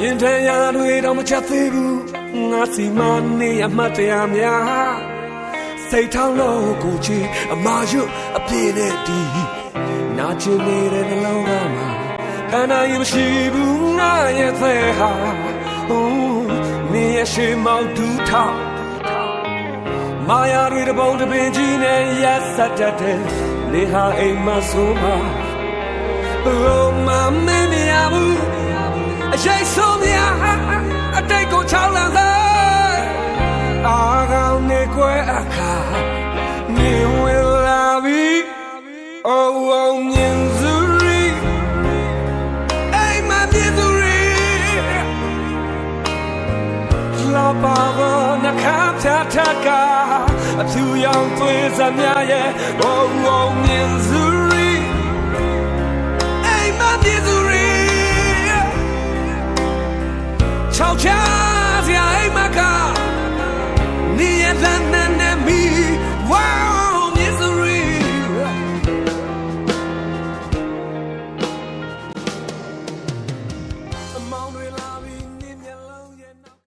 ရင်ထဲရတွေတော့မချက်သေးဘူးငါစီမနေအမှတ်တရများစိတ်ထောင်းလို့ကိုချီအမာရွတ်အပြည့်နဲ့ဒီနာချင်နေတဲ့နှလုံးသားမှာခန္ဓာရင်မရှိဘူးငါရဲ့သေးဟာဟိုးနေရရှိမောက်ဒူးထောက်မာယာတွေတပုံတပင်ကြီးနဲ့ရက်ဆက်တတ်တဲ့နေဟာအိမ်မဆိုးမှာ Oh, my baby, အ နေဝင်လာပြီ Oh, oh, မြင်စုရီအိမ်မမြင်စုရီလာပါဘောနှခမ်းဖြတ်ထက်ကအဖြူရောင်သွေးစမြရဲ့ Oh, oh, မြင်စုရီအိမ်မမြင်စုရီချောက်ချာစရာအိမ်မက on, really?